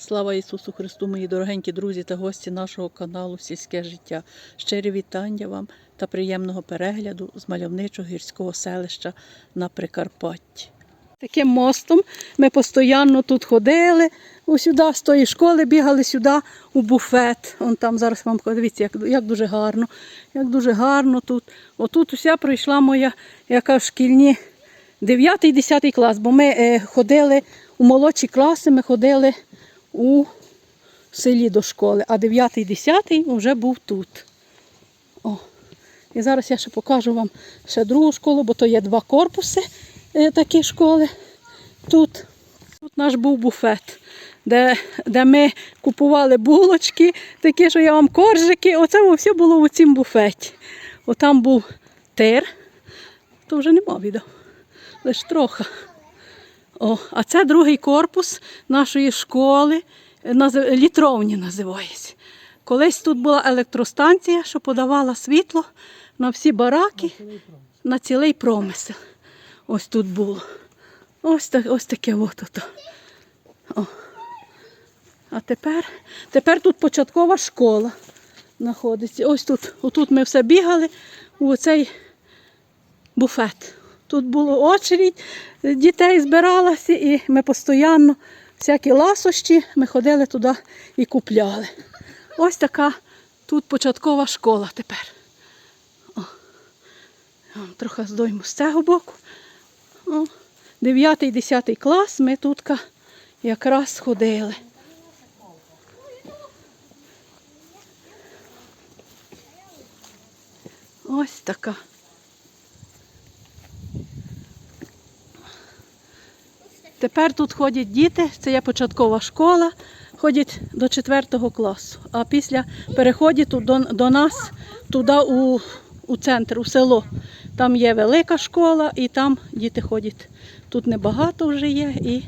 Слава Ісусу Христу, мої дорогенькі друзі та гості нашого каналу Сільське життя. Щирі вітання вам та приємного перегляду з мальовничого гірського селища на Прикарпатті. Таким мостом ми постійно тут ходили, сюди з тої школи бігали сюди у буфет. Вон там зараз вам подивіться, як, як дуже гарно, як дуже гарно тут. Отут уся пройшла моя яка в шкільні 9-10 клас, бо ми е, ходили у молодші класи, ми ходили у селі до школи, а 9-10 вже був тут. О. І зараз я ще покажу вам ще другу школу, бо то є два корпуси е, такі школи. Тут, тут наш був буфет, де, де ми купували булочки, такі, що я вам коржики. Оце все було у цім буфеті. Отам був тир, то вже нема відео, лише трохи. О, а це другий корпус нашої школи, літровні називається. Колись тут була електростанція, що подавала світло на всі бараки, на цілий промисел. Ось тут було. Ось, так, ось таке от тут. О. А тепер, тепер тут початкова школа знаходиться. Ось тут, отут ми все бігали у цей буфет. Тут було очередь, дітей збиралося, і ми постійно всякі ласощі ми ходили туди і купляли. Ось така тут початкова школа тепер. О. Я вам Трохи здойму з цього боку. О. 9-10 клас ми тут якраз ходили. Ось така. Тепер тут ходять діти, це є початкова школа, ходять до 4 класу. А після переходять до, до нас туди у, у центр, у село. Там є велика школа і там діти ходять. Тут небагато вже є і,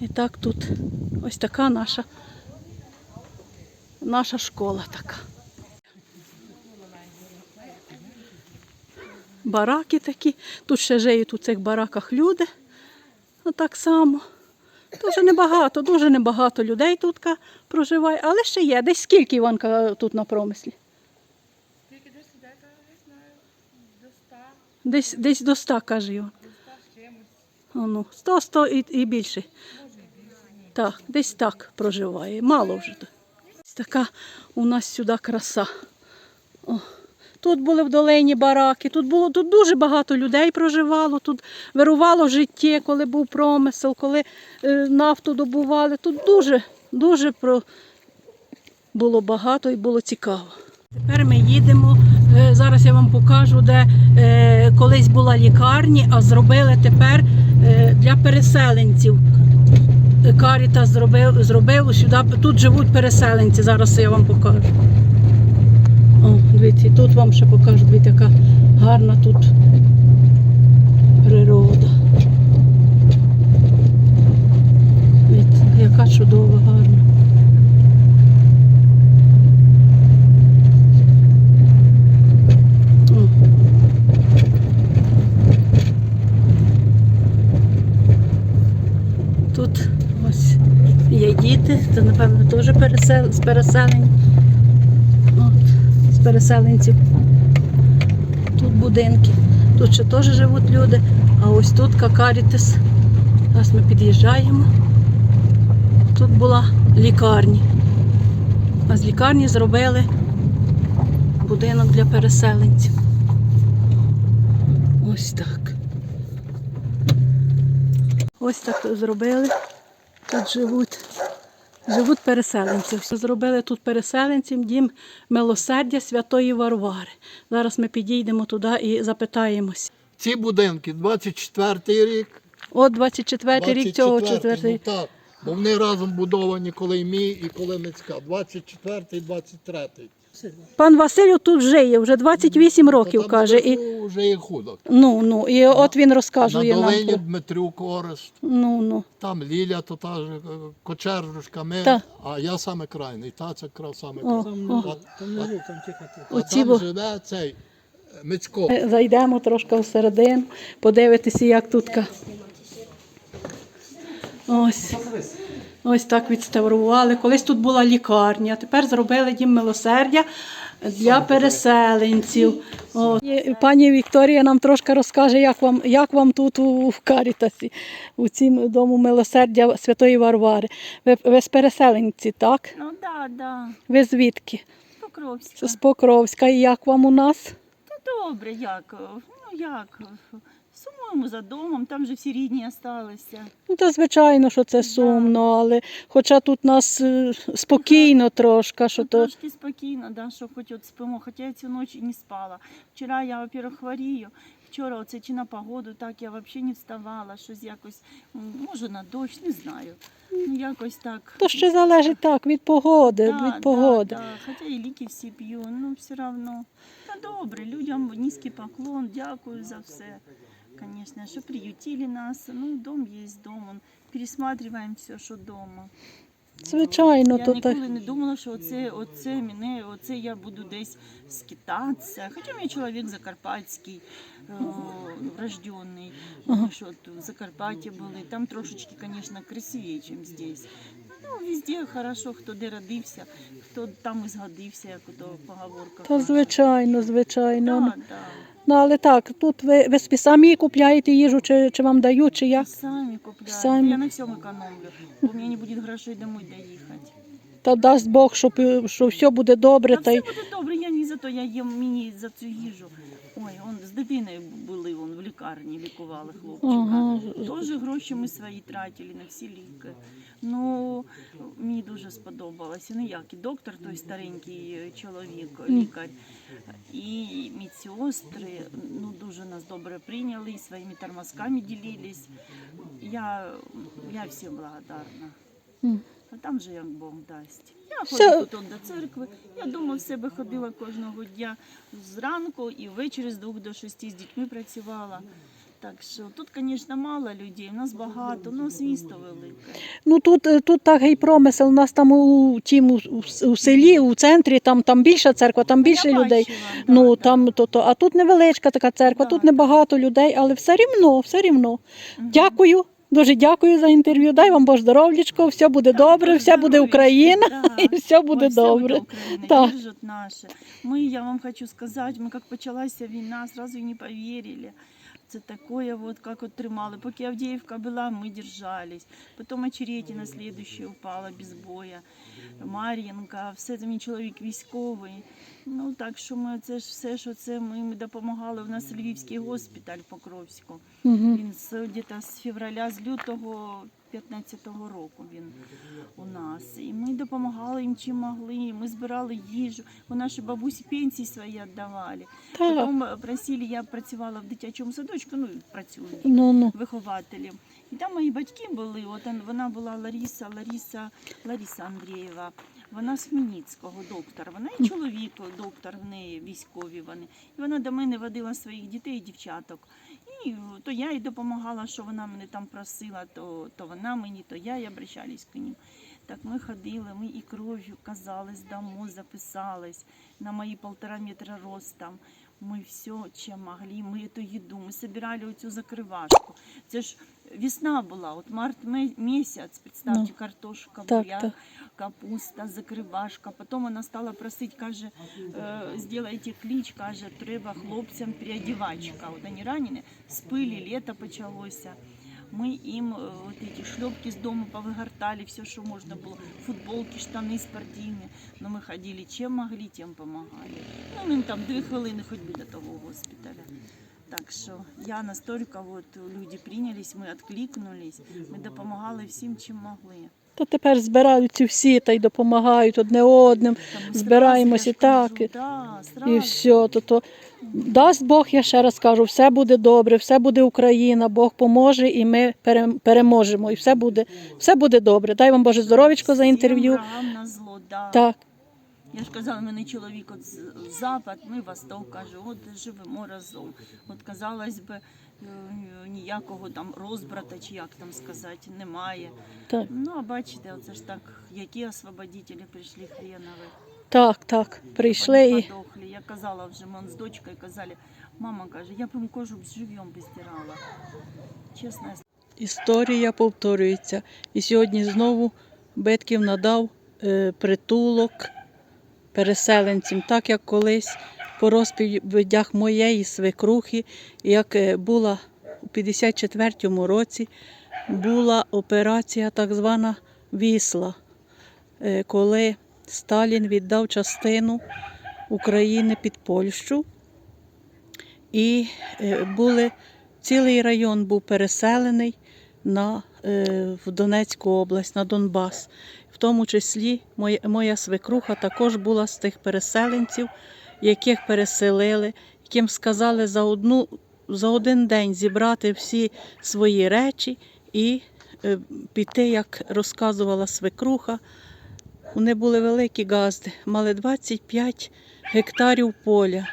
і так тут ось така наша, наша школа така. Бараки такі. Тут ще живуть у цих бараках люди. Ну, так само. Дуже небагато, дуже небагато людей тут проживає, але ще є. Десь скільки Іванка тут на промислі? Тільки десь не знаю, до ста, Десь, десь до ста, каже Іван. до ста з чимось. 100, 100 і, і більше. Так, десь так проживає. Мало вже. Ось Така у нас сюди краса. О. Тут були в долині бараки, тут було тут дуже багато людей проживало, тут вирувало життя, коли був промисел, коли е, нафту добували. Тут дуже, дуже про... було багато і було цікаво. Тепер ми їдемо. е, Зараз я вам покажу, де е, колись була лікарня, а зробили тепер для переселенців. Каріта зробив, зробив сюди. Тут живуть переселенці. Зараз я вам покажу. О, дивіться, і тут вам ще покажу, дивіться, яка гарна тут природа. Дивіться, яка чудова, гарна. Тут ось є діти, це, напевно, теж пересел... з переселень. Переселенців. Тут будинки. Тут ще теж живуть люди. А ось тут Какарітес. Зараз ми під'їжджаємо. Тут була лікарня. А з лікарні зробили будинок для переселенців. Ось так. Ось так зробили. Тут живуть. Живуть переселенці. Все Зробили тут переселенцям дім милосердя Святої Варвари. Зараз ми підійдемо туди і запитаємося. Ці будинки 24-й рік. От 24-й рік цього 24-й, четвертий. Ну, так, бо вони разом будовані, коли мій і коли Мицька. 24-й, 23-й. Пан Василю тут жиє, вже 28 років каже. І, вже є худок. ну, ну, і от він На розказує нам. долині про- Дмитрюк Орест, Ну, ну. там Ліля, то та ж е, кочержушка, ми, Та. а я саме крайний, та це крав саме О, крайний. о. А, а, Оці там живе цей е, Мицько. Ми Зайдемо трошки всередину, подивитися, як тут. ка- Ось. Ось так відставрували. Колись тут була лікарня, тепер зробили дім милосердя для переселенців. О, і Пані Вікторія нам трошки розкаже, як вам, як вам тут у Карітасі, у цім дому милосердя Святої Варвари. Ви, ви з переселенці, так? Ну да, да. Ви звідки? Покровська. З Покровська. І як вам у нас? Та добре, як? Ну як? Сумуємо за домом, там же всі рідні залишилися. Ну, та звичайно, що це сумно, але хоча тут нас е, спокійно трошки, що то. Трошки спокійно, да, що хоч от спимо. Хоча я цю ніч і не спала. Вчора я, во-первых, хворію. Вчора оце чи на погоду, так я взагалі не вставала, щось якось, м, може на дощ, не знаю. Ну якось так. То ще залежить так від погоди, Да, від погоди. Да, да. Хоча і ліки всі п'ю, ну все одно. Та добре, людям низький поклон, дякую за все. Конечно, що приютили нас. Ну, дом є дом. Он, пересматриваємо все, що вдома. Звичайно, я то ніколи так. не думала, що оце, оце мене, оце я буду десь скитатися. Хоча мій чоловік закарпатський, е, врожденний. Ми що от в Закарпатті були. Там трошечки, звісно, красивіше, ніж здесь. Ну, везде хорошо, хто де родився, хто там і згодився, як ото поговорка. Та звичайно, звичайно. Да, да. Ну але так, тут ви, ви собі самі купляєте їжу, чи, чи вам дають, чи як? Самі купляю. Самі. Я на всьому економлю, бо мені не буде грошей домой доїхати. Та дасть Бог, щоб, що все буде добре. Та Та й... все буде добре, я не за то, я їм мені за цю їжу. Ой, он з дитиною були, он в лікарні лікували хлопчика. Ага. Теж гроші ми свої тратили на всі ліки. Ну, мені дуже сподобалося. Ну як, і доктор, той старенький чоловік, лікар, і медсестри, ну дуже нас добре прийняли, своїми тормозками ділились. Я, я всім благодарна. А там же як Бог дасть. Я ходжу тут до церкви. Я дома в себе ходила кожного дня зранку і ввечері з двох до шести з дітьми працювала. Так що тут, звісно, мало людей, у нас багато, у нас місто велике. Ну тут, е, тут так гей промисел, у нас там у, тім, у, у селі, у центрі, там, там більша церква, там більше Я людей. бачила, ну да. там то, то. А тут невеличка така церква, Да, тут да. небагато людей, але все рівно, все рівно. Дякую. Дуже дякую за інтерв'ю. Дай вам Бог здоров'ячко, все буде добре, все буде Україна і все буде добре. Так. Ми, я вам хочу сказати, ми як почалася війна, зразу і не повірили. Це такое, вот, как вот тримали. Поки Авдіївка була, ми держались. Потім Очеретина следующая упала без боя. Мар'їнка, все це мій чоловік військовий. Ну так що ми це ж все, що це ми, ми допомагали. У нас Львівський госпіталь Покровську. Угу. Він з десь з февраля, з лютого 15-го року він у нас. І ми допомагали їм чим могли. Ми збирали їжу. У наші бабусі пенсії свої віддавали. Потім просили, я працювала в дитячому садочку, ну працюю Ну, ну. вихователем. І там мої батьки були. От вона була Лариса, Лариса, Лариса Андрієва. Вона з Хмельницького доктор. Вона і чоловік, доктор в неї військові вони. І вона до мене водила своїх дітей і дівчаток. І то я їй допомагала, що вона мене там просила, то, то вона мені, то я і обращались к ним. Так ми ходили, ми і кров'ю казались, дамо, записались на мої полтора метра ростом. Ми все, чим могли, ми эту їду, ми собирали оцю закривашку. Це ж весна була, от март ме- місяць, представте, Ну, картошка, так, буряк, так. капуста, закривашка. Потім вона стала просити, каже, е, зробіть кліч, каже, треба хлопцям переодівачка. От вони ранені, з пилі, літо почалося. Ми їм е, от эти шльопки з дому повигортали, все, що можна було. Футболки, штани спортивні. Ну, ми ходили, чим могли, тим допомагали. Ну, ми там дві хвилини ходьби до того госпіталя. Так що я настільки от, люди прийнялись, ми відкликнулись, ми допомагали всім, чим могли. То тепер збираються всі та й допомагають одне одним, збираємося ж так. і- да, І все, то, то дасть Бог, я ще раз кажу, все буде добре, все буде Україна, Бог поможе і ми пере- переможемо. І все буде, все буде добре. Дай вам Боже здоров'ячко за інтерв'ю. Так, Я ж казала, мене чоловік от запад, ми восток каже, от живемо разом. От казалось би, е, ніякого там розбрата, чи як там сказати, немає. так, Ну, а бачите, оце ж так, які освободителі прийшли хренові. так, так. Прийшли і подохли. Я казала вже, ми з дочкою казали, мама каже, я б їм кожу б живьом би стирала. Чесно, історія повторюється. І сьогодні знову Битків надав е, притулок переселенцям, так як колись по розповідях моєї свекрухи, як е, була у 54-му році, була операція так звана Вісла, е, коли Сталін віддав частину України під Польщу. І е, були, цілий район був переселений на, е, в Донецьку область, на Донбас. В тому числі моя, моя свекруха також була з тих переселенців, яких переселили, яким сказали за, одну, за один день зібрати всі свої речі і е, піти, як розказувала свекруха. Вони були великі газди, мали 25 гектарів поля.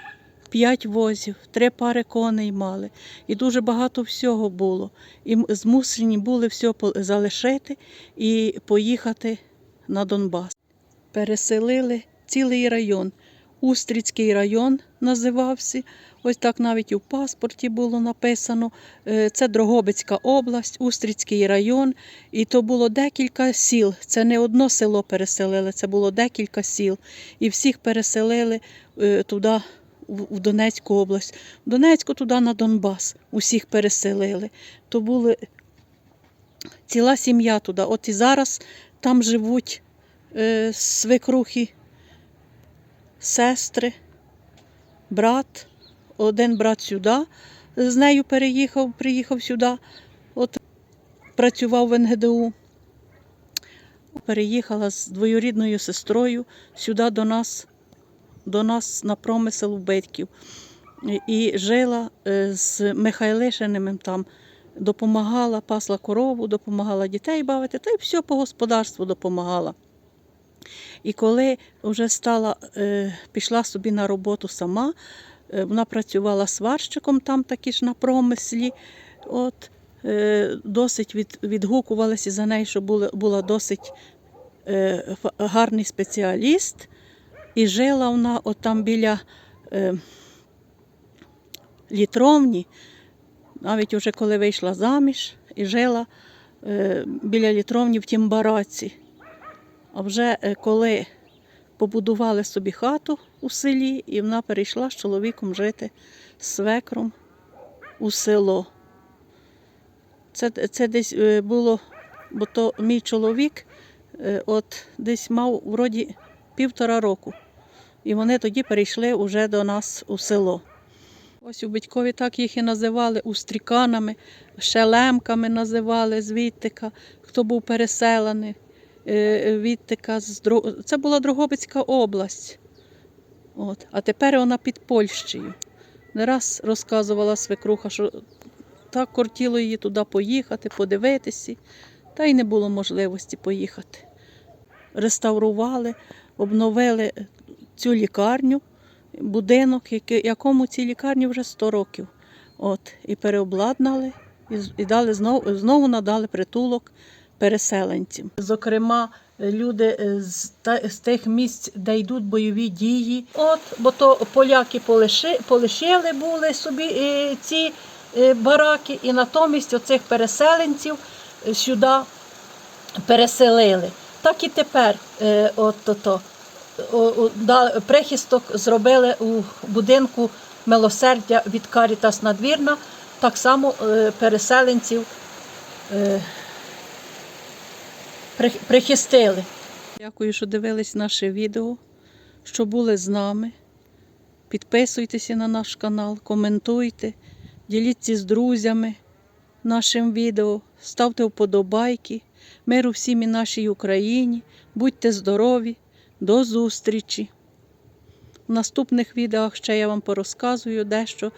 П'ять возів, три пари коней мали, і дуже багато всього було. І змушені були все залишити і поїхати на Донбас. Переселили цілий район. Устрицький район називався. Ось так навіть в паспорті було написано. Е, Це Дрогобицька область, Устрицький район. І то було декілька сіл. Це не одно село переселили, це було декілька сіл. І всіх переселили е, туди, в Донецьку область. В Донецьку туди на Донбас. Усіх переселили. То були ціла сім'я туди. От і зараз там живуть е, свекрухи, сестри, брат. Один брат сюди з нею переїхав, приїхав сюди. От працював в НГДУ. Переїхала з двоюрідною сестрою сюди до нас, до нас на промисел у Битьків. І- жила е, з Михайлишиним там, допомагала, пасла корову, допомагала дітей бавити, та й все по господарству допомагала. І коли вже стала, е, пішла собі на роботу сама, е, вона працювала сварщиком там таки ж на промислі. От, досить від, відгукувалися за нею, що була, була досить гарний спеціаліст. І жила вона там біля е, літровні, навіть уже коли вийшла заміж, і жила е, біля літровні в тім бараці. А вже е, коли побудували собі хату у селі, і вона перейшла з чоловіком жити з свекром у село. Це, це десь е, було, бо то мій чоловік е, от десь мав вроді півтора року. І вони тоді перейшли уже до нас у село. Ось у Батькові так їх і називали устріканами, шелемками називали з Віттика, хто був переселений. е, Віттика з Дро- Це була Дрогобицька область. От. А тепер вона під Польщею. Не раз розказувала свекруха, що так кортіло її туди поїхати, подивитися, та й не було можливості поїхати. Реставрували, обновили цю лікарню, будинок, якому цій лікарні вже 100 років. От, і переобладнали, і, дали знову, знову надали притулок переселенцям. Зокрема, люди е, з, з тих місць, де йдуть бойові дії. От, бо то поляки полиши, полишили були собі е, ці е, бараки, і натомість оцих переселенців сюди переселили. Так і тепер от то, прихисток зробили у будинку милосердя від Карітас Надвірна, так само е, переселенців е, прихистили. Дякую, що дивились наше відео, що були з нами. Підписуйтеся на наш канал, коментуйте, діліться з друзями нашим відео, ставте вподобайки. Миру всім і нашій Україні. Будьте здорові, до зустрічі. В наступних відео ще я вам порозказую дещо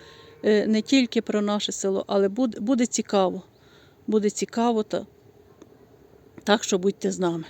е, не тільки про наше село, але буде, буде цікаво. Буде цікаво, та, так що будьте з нами.